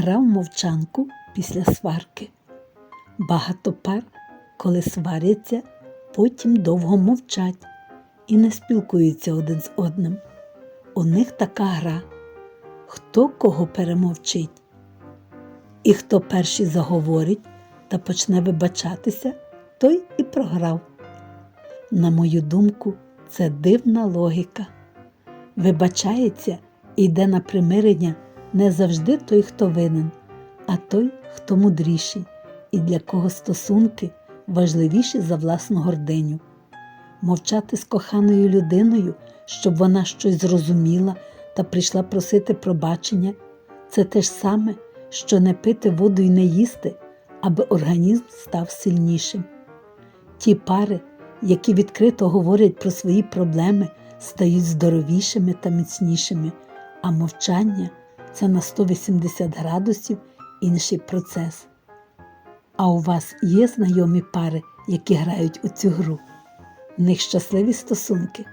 Гра в мовчанку після сварки. Багато пар, коли сваряться, потім довго мовчать і не спілкуються один з одним. У них така гра. Хто кого перемовчить, і хто перший заговорить та почне вибачатися, той і програв. На мою думку, це дивна логіка. Вибачається і йде на примирення не завжди той, хто винен, а той, хто мудріший, і для кого стосунки важливіші за власну гординю. Мовчати з коханою людиною, щоб вона щось зрозуміла та прийшла просити пробачення, це те ж саме, що не пити воду і не їсти, аби організм став сильнішим. Ті пари, які відкрито говорять про свої проблеми, стають здоровішими та міцнішими, а мовчання це на 180 градусів інший процес. А у вас є знайомі пари, які грають у цю гру? В них щасливі стосунки.